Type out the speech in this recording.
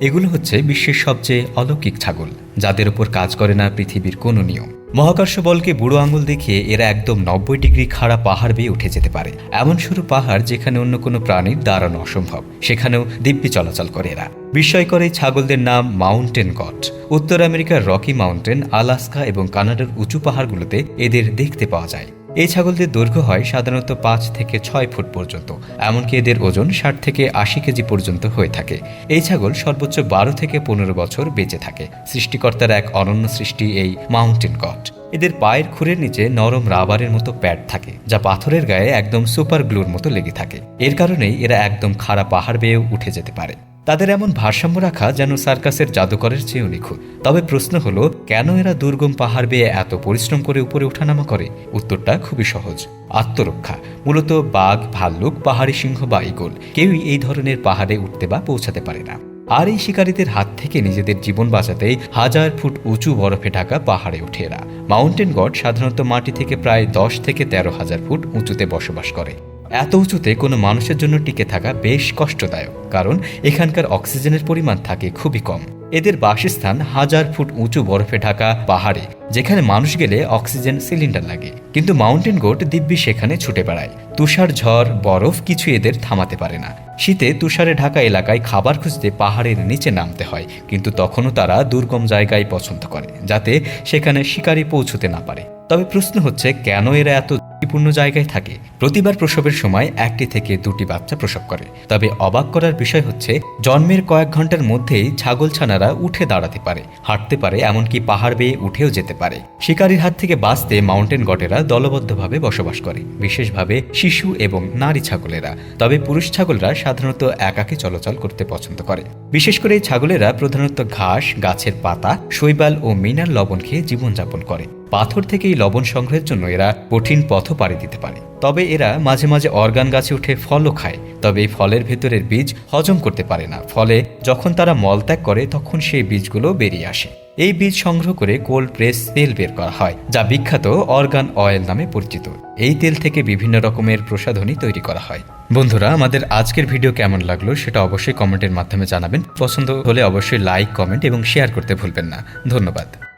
এগুলো হচ্ছে বিশ্বের সবচেয়ে অলৌকিক ছাগল, যাদের উপর কাজ করে না পৃথিবীর কোনো নিয়ম। মহাকর্ষ বলকে বুড়ো আঙুল দেখিয়ে এরা একদম নব্বই ডিগ্রি খাড়া পাহাড় বেয়ে উঠে যেতে পারে। এমন সরু পাহাড় যেখানে অন্য কোনো প্রাণীর দাঁড়ানো অসম্ভব, সেখানেও দিব্যি চলাচল করে এরা। বিস্ময়কর এই ছাগলদের নাম মাউন্টেন গট উত্তর আমেরিকার রকি মাউন্টেন, আলাস্কা এবং কানাডার উঁচু পাহাড়গুলোতে এদের দেখতে পাওয়া যায়। এই ছাগলদের দৈর্ঘ্য হয় সাধারণত পাঁচ থেকে ছয় ফুট পর্যন্ত, এমনকি এদের ওজন ষাট থেকে আশি কেজি পর্যন্ত হয়ে থাকে। এই ছাগল সর্বোচ্চ বারো থেকে পনেরো বছর বেঁচে থাকে। সৃষ্টিকর্তার এক অনন্য সৃষ্টি এই মাউন্টেন কট এদের পায়ের খুরের নিচে নরম রাবারের মতো প্যাড থাকে, যা পাথরের গায়ে একদম সুপার গ্লুর মতো লেগে থাকে। এর কারণেই এরা একদম খাড়া পাহাড় বেয়েও উঠে যেতে পারে। তাদের এমন ভারসাম্য রাখা যেন সার্কাসের জাদুকরের চেয়েও নিখুঁত। তবে প্রশ্ন হলো, কেন এরা দুর্গম পাহাড় বেয়ে এত পরিশ্রম করে উপরে ওঠানামা করে? উত্তরটা খুবই সহজ। আত্মরক্ষা। মূলত বাঘ, ভাল্লুক, পাহাড়ি সিংহ বা ইগল কেউই এই ধরনের পাহাড়ে উঠতে বা পৌঁছাতে পারে না। আর এই শিকারীদের হাত থেকে নিজেদের জীবন বাঁচাতেই হাজার ফুট উঁচু বরফে ঢাকা পাহাড়ে ওঠে এরা। মাউন্টেন গড সাধারণত মাটি থেকে প্রায় দশ থেকে তেরো হাজার ফুট উঁচুতে বসবাস করে। এত উঁচুতে কোনো মানুষের জন্য টিকে থাকা বেশ কষ্টদায়ক, কারণ এখানকার অক্সিজেনের পরিমাণ থাকে খুবই কম। এদের বাসস্থান হাজার ফুট উঁচু বরফে ঢাকা পাহাড়ে। যেখানে মানুষ গেলে অক্সিজেন সিলিন্ডার লাগে। কিন্তু মাউন্টেন গোট দিব্যি সেখানে ছুটে বেড়ায়। তুষার ঝড়, বরফ কিছু এদের থামাতে পারে না। শীতে তুষারে ঢাকা এলাকায় খাবার খুঁজতে পাহাড়ের নিচে নামতে হয়। কিন্তু তখনও তারা দুর্গম জায়গায় পছন্দ করে, যাতে সেখানে শিকারী পৌঁছতে না পারে। তবে প্রশ্ন হচ্ছে, কেন এরা এত ঝুঁকিপূর্ণ জায়গায় থাকে? প্রতিবার প্রসবের সময় একটি থেকে দুটি বাচ্চা প্রসব করে। তবে অবাক করার বিষয় হচ্ছে, জন্মের কয়েক ঘণ্টার মধ্যেই ছাগল ছানারা উঠে দাঁড়াতে পারে, হাঁটতে পারে, এমনকি পাহাড় বেয়ে উঠেও যেতে পারে। শিকারীর হাত থেকে বাঁচতে মাউন্টেন গটেরা দলবদ্ধভাবে বসবাস করে, বিশেষভাবে শিশু এবং নারী ছাগলেরা। তবে পুরুষ ছাগলরা সাধারণত একাকে চলাচল করতে পছন্দ করে। বিশেষ করে এই ছাগলেরা প্রধানত ঘাস, গাছের পাতা, শৈবাল ও মিনার লবণ খেয়ে জীবনযাপন করে। পাথর থেকে এই লবণ সংগ্রহের জন্য এরা কঠিন পথও পাড়ি দিতে পারে। তবে এরা মাঝে মাঝে অর্গান গাছে উঠে ফলও খায়। তবে এই ফলের ভেতরের বীজ হজম করতে পারে না। ফলে যখন তারা মলত্যাগ করে, তখন সেই বীজগুলো বেরিয়ে আসে। এই বীজ সংগ্রহ করে কোল্ড প্রেস তেল বের করা হয়, যা বিখ্যাত অর্গান অয়েল নামে পরিচিত। এই তেল থেকে বিভিন্ন রকমের প্রসাধনী তৈরি করা হয়। বন্ধুরা, আমাদের আজকের ভিডিও কেমন লাগল সেটা অবশ্যই কমেন্টের মাধ্যমে জানাবেন। পছন্দ হলে অবশ্যই লাইক, কমেন্ট এবং শেয়ার করতে ভুলবেন না। ধন্যবাদ।